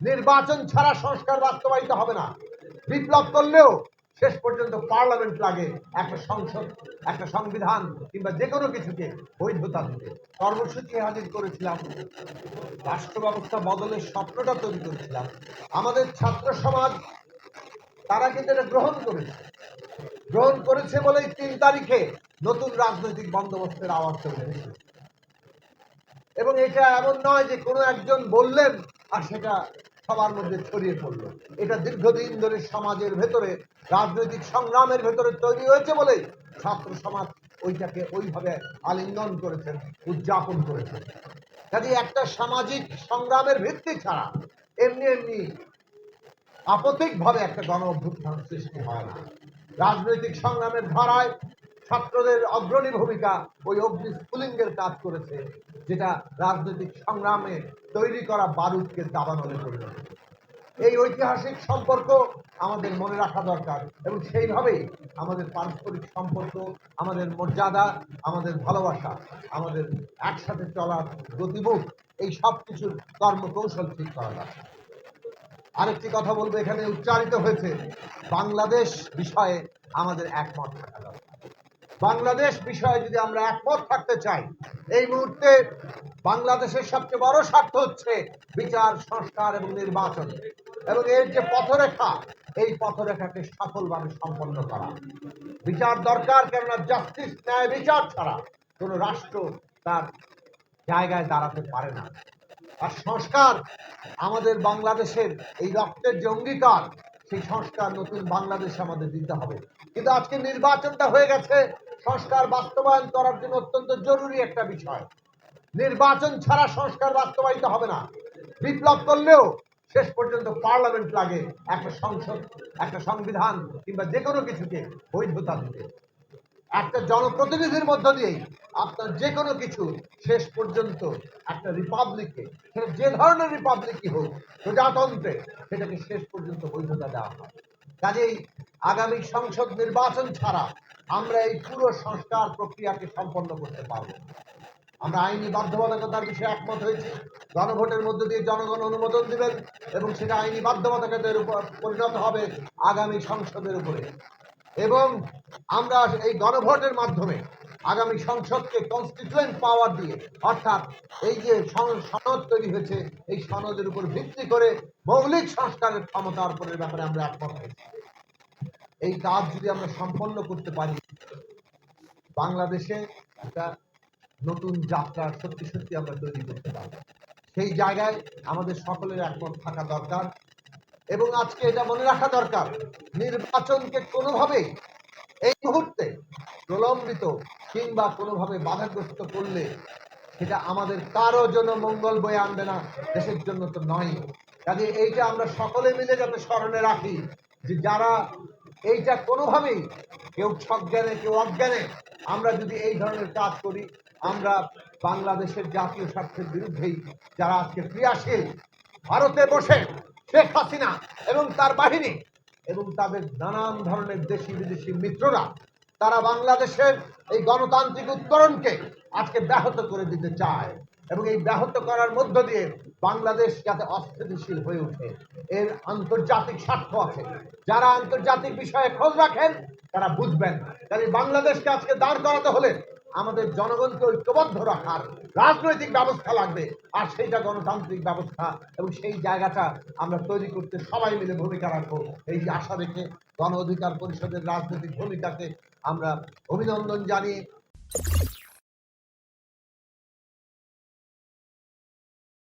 নির্বাচন ছাড়া সংস্কার বাস্তবায়িত হবে না। বিপ্লব করলেও শেষ পর্যন্ত পার্লামেন্ট লাগে একটা সংসদ, একটা সংবিধান কিংবা যে কোনো কিছুকে বৈধতা দিতে। কর্মসূচি হাজির করেছিলাম, রাষ্ট্র ব্যবস্থা বদলের স্বপ্নটা তৈরি করেছিলাম। আমাদের ছাত্র সমাজ, তারা কিন্তু এটা গ্রহণ করেছে। গ্রহণ করেছে বলেই তিন তারিখে নতুন রাজনৈতিক বন্দোবস্তের আওয়াজ চলে এসেছে। এবং এটা এমন নয় যে কোনো একজন বললেন আর সেটা সবার মধ্যে ছড়িয়ে পড়ল। এটা দীর্ঘদিন ধরে সমাজের ভেতরে, রাজনৈতিক সংগ্রামের ভেতরে তৈরি হয়েছে বলেই ছাত্র সমাজ ওইটাকে ওইভাবে আলিঙ্গন করেছেন উদযাপন করেছেন কাজে একটা সামাজিক সংগ্রামের ভিত্তি ছাড়া এমনি এমনি আপতিকভাবে একটা গণ অভ্যুত্থান সৃষ্টি হয় না। রাজনৈতিক সংগ্রামের ধারায় ছাত্রদের অগ্রণী ভূমিকা ওই অগ্নি স্ফুলিঙ্গের কাজ করেছে, যেটা রাজনৈতিক সংগ্রামে তৈরি করা বারুদকে দাবানলে পরিণত। এই ঐতিহাসিক সম্পর্ক আমাদের মনে রাখা দরকার এবং সেইভাবেই আমাদের পারস্পরিক সম্পর্ক, আমাদের মর্যাদা, আমাদের ভালোবাসা, আমাদের একসাথে চলার গতিমুখ এই সব কিছুর কর্মকৌশল ঠিক করা দরকার আরেকটি কথা বলব, এখানে উচ্চারিত হয়েছে, বাংলাদেশ বিষয়ে আমাদের একমত থাকা দরকার বাংলাদেশ বিষয়ে যদি আমরা একমত থাকতে চাই, এই মুহূর্তে বাংলাদেশের সবচেয়ে বড় স্বার্থ হচ্ছে বিচার, সংস্কার এবং নির্বাচন। এবং এর যে পথরেখা, এই পথরেখাকে সফলভাবে সম্পন্ন করা। বিচার দরকার, কেননা জাস্টিস ন্যায় বিচার ছাড়া কোনো রাষ্ট্র তার জায়গায় দাঁড়াতে পারে না। আর সংস্কার আমাদের বাংলাদেশের এই রক্তের যে অঙ্গীকার, সেই সংস্কার নতুন বাংলাদেশ আমাদের দিতে হবে। কিন্তু আজকে নির্বাচনটা হয়ে গেছে সংস্কার বাস্তবায়ন করার জন্য অত্যন্ত জরুরি একটা বিষয়। নির্বাচন ছাড়া সংস্কার বাস্তবায়িত হবে না। বিপ্লব করলেও শেষ পর্যন্ত পার্লামেন্ট লাগে একটা সংসদ, একটা সংবিধান কিংবা যে কোনো কিছুকে বৈধতা দিতে। একটা জনপ্রতিনিধির মধ্য দিয়েই আপনার যে কোনো কিছু শেষ পর্যন্ত একটা রিপাবলিকে সেটা যে ধরনের রিপাবলিকই হোক, প্রজাতন্ত্রে সেটাকে শেষ পর্যন্ত বৈধতা দেওয়া হয়। কাজেই আগামী সংসদ নির্বাচন ছাড়া আমরা এই পুরো সংস্কার প্রক্রিয়াকে সম্পন্ন করতে পারব আমরা আইনি বাধ্যবাধকতার বিষয়ে একমত হয়েছি। গণভোটের মধ্য দিয়ে জনগণ অনুমোদন দিবেন এবং সেটা আইনি বাধ্যবাধকতার উপর পরিণত হবে আগামী সংসদের উপরে। এবং আমরা এই গণভোটের মাধ্যমে আগামী সংসদকে কনস্টিটুয়েন্ট পাওয়ার দিয়ে, অর্থাৎ এই যে সনদ তৈরি হয়েছে, এই সনদের উপর ভিত্তি করে মৌলিক সংস্কারের ক্ষমতা অর্পণের ব্যাপারে আমরা একমত হয়েছি। এই কাজ যদি আমরা সম্পন্ন করতে পারি, বাংলাদেশে একটা নতুন যাত্রা সত্যি সত্যি আমরা তৈরি করতে পারব। সেই জায়গায় আমাদের সকলের একমত থাকা দরকার এবং আজকে এটা মনে রাখা দরকার, নির্বাচনকে কোনোভাবেই এই মুহূর্তে প্রলম্বিত কিংবা কোনোভাবে বাধাগ্রস্ত করলে সেটা আমাদের কারও জন্য মঙ্গল বয়ে আনবে না, দেশের জন্য তো নয়। কাজে এইটা আমরা সকলে মিলে যাতে স্মরণে রাখি যে যারা এইটা কোনোভাবেই কেউ সজ্ঞানে, কেউ অজ্ঞানে। আমরা যদি এই ধরনের কাজ করি, আমরা বাংলাদেশের জাতীয় স্বার্থের বিরুদ্ধেই যারা আজকে ক্রিয়াশীল, ভারতে বসে শেখ হাসিনা এবং তার বাহিনী এবং তাদের নানান ধরনের দেশি বিদেশি মিত্ররা, তারা বাংলাদেশের এই গণতান্ত্রিক উত্তরণকে আজকে ব্যাহত করে দিতে চায়। এবং এই ব্যাহত করার মধ্য দিয়ে বাংলাদেশ যাতে অস্থিতিশীল হয়ে ওঠে। এর আন্তর্জাতিক স্বার্থ আছে। যারা আন্তর্জাতিক বিষয়ে খোঁজ রাখেন, তারা বুঝবেন। কাজে বাংলাদেশকে আজকে দাঁড় করাতে হলে আমাদের জনগণকে ঐক্যবদ্ধ রাখার রাজনৈতিক ব্যবস্থা লাগবে। আর সেইটা গণতান্ত্রিক ব্যবস্থা এবং সেই জায়গাটা আমরা তৈরি করতে সবাই মিলে ভূমিকা রাখব। এই আশা রেখে গণ অধিকার পরিষদের রাজনৈতিক ভূমিকাকে আমরা অভিনন্দন জানিয়ে